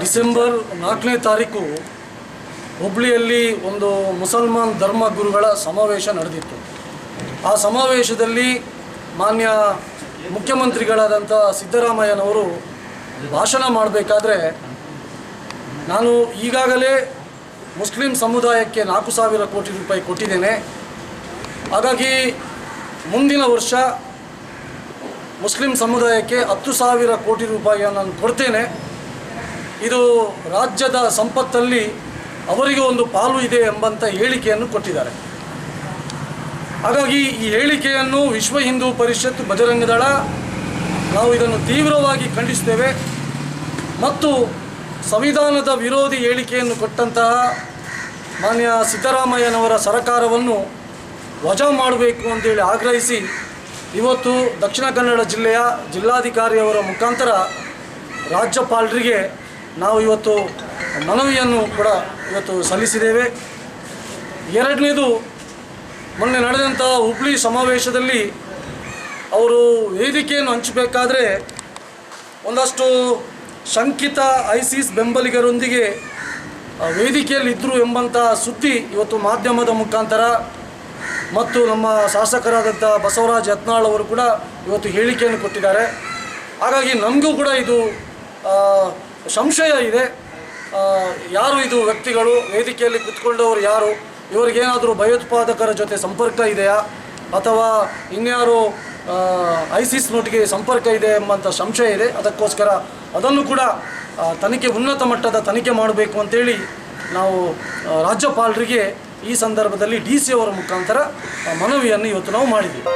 December ನಾಲ್ಕನೇ ತಾರೀಕು ಹುಬ್ಳಿಯಲ್ಲಿ ಒಂದು ಮುಸಲ್ಮಾನ್ ಧರ್ಮ ಗುರುಗಳ ಸಮಾವೇಶ ನಡೆದಿತ್ತು. ಆ ಸಮಾವೇಶದಲ್ಲಿ ಮಾನ್ಯ ಮುಖ್ಯಮಂತ್ರಿಗಳಾದಂಥ ಸಿದ್ದರಾಮಯ್ಯನವರು ಭಾಷಣ ಮಾಡಬೇಕಾದ್ರೆ ನಾನು ಈಗಾಗಲೇ ಮುಸ್ಲಿಂ ಸಮುದಾಯಕ್ಕೆ ನಾಲ್ಕು ಸಾವಿರ ಕೋಟಿ ರೂಪಾಯಿ ಕೊಟ್ಟಿದ್ದೇನೆ. ಹಾಗಾಗಿ ಮುಂದಿನ ವರ್ಷ ಮುಸ್ಲಿಂ ಸಮುದಾಯಕ್ಕೆ ಹತ್ತು ಸಾವಿರ ಕೋಟಿ ರೂಪಾಯಿಯನ್ನು ನಾನು ಕೊಡ್ತೇನೆ. ಇದು ರಾಜ್ಯದ ಸಂಪತ್ತಲ್ಲಿ ಅವರಿಗೆ ಒಂದು ಪಾಲು ಇದೆ ಎಂಬಂಥ ಹೇಳಿಕೆಯನ್ನು ಕೊಟ್ಟಿದ್ದಾರೆ. ಹಾಗಾಗಿ ಈ ಹೇಳಿಕೆಯನ್ನು ವಿಶ್ವ ಹಿಂದೂ ಪರಿಷತ್ ಬಜರಂಗದಳ ನಾವು ಇದನ್ನು ತೀವ್ರವಾಗಿ ಖಂಡಿಸ್ತೇವೆ ಮತ್ತು ಸಂವಿಧಾನದ ವಿರೋಧಿ ಹೇಳಿಕೆಯನ್ನು ಕೊಟ್ಟಂತಹ ಮಾನ್ಯ ಸಿದ್ದರಾಮಯ್ಯನವರ ಸರಕಾರವನ್ನು ವಜಾ ಮಾಡಬೇಕು ಅಂತೇಳಿ ಆಗ್ರಹಿಸಿ ಇವತ್ತು ದಕ್ಷಿಣ ಕನ್ನಡ ಜಿಲ್ಲೆಯ ಜಿಲ್ಲಾಧಿಕಾರಿಯವರ ಮುಖಾಂತರ ರಾಜ್ಯಪಾಲರಿಗೆ ನಾವು ಇವತ್ತು ಮನವಿಯನ್ನು ಕೂಡ ಇವತ್ತು ಸಲ್ಲಿಸಿದ್ದೇವೆ. ಎರಡನೇದು, ಮೊನ್ನೆ ನಡೆದಂಥ ಹುಬ್ಳಿ ಸಮಾವೇಶದಲ್ಲಿ ಅವರು ವೇದಿಕೆಯನ್ನು ಹಂಚಬೇಕಾದ್ರೆ ಒಂದಷ್ಟು ಶಂಕಿತ ಐಸಿಸ್ ಬೆಂಬಲಿಗರೊಂದಿಗೆ ವೇದಿಕೆಯಲ್ಲಿದ್ದರು ಎಂಬಂಥ ಸುದ್ದಿ ಇವತ್ತು ಮಾಧ್ಯಮದ ಮುಖಾಂತರ ಮತ್ತು ನಮ್ಮ ಶಾಸಕರಾದಂಥ ಬಸವರಾಜ್ ಯತ್ನಾಳ್ ಅವರು ಕೂಡ ಇವತ್ತು ಹೇಳಿಕೆಯನ್ನು ಕೊಟ್ಟಿದ್ದಾರೆ. ಹಾಗಾಗಿ ನಮಗೂ ಕೂಡ ಇದು ಸಂಶಯ ಇದೆ. ಯಾರು ಇದು ವ್ಯಕ್ತಿಗಳು? ವೇದಿಕೆಯಲ್ಲಿ ಕುತ್ಕೊಂಡವರು ಯಾರು? ಇವರಿಗೇನಾದರೂ ಭಯೋತ್ಪಾದಕರ ಜೊತೆ ಸಂಪರ್ಕ ಇದೆಯಾ? ಅಥವಾ ಇನ್ಯಾರು ಐಸಿಸ್ನೊಟ್ಟಿಗೆ ಸಂಪರ್ಕ ಇದೆ ಎಂಬಂಥ ಸಂಶಯ ಇದೆ. ಅದಕ್ಕೋಸ್ಕರ ಅದನ್ನು ಕೂಡ ತನಿಖೆ ಉನ್ನತ ಮಟ್ಟದ ತನಿಖೆ ಮಾಡಬೇಕು ಅಂತೇಳಿ ನಾವು ರಾಜ್ಯಪಾಲರಿಗೆ ಈ ಸಂದರ್ಭದಲ್ಲಿ ಡಿ ಸಿ ಅವರ ಮುಖಾಂತರ ಮನವಿಯನ್ನು ಇವತ್ತು ನಾವು ಮಾಡಿದ್ದೀವಿ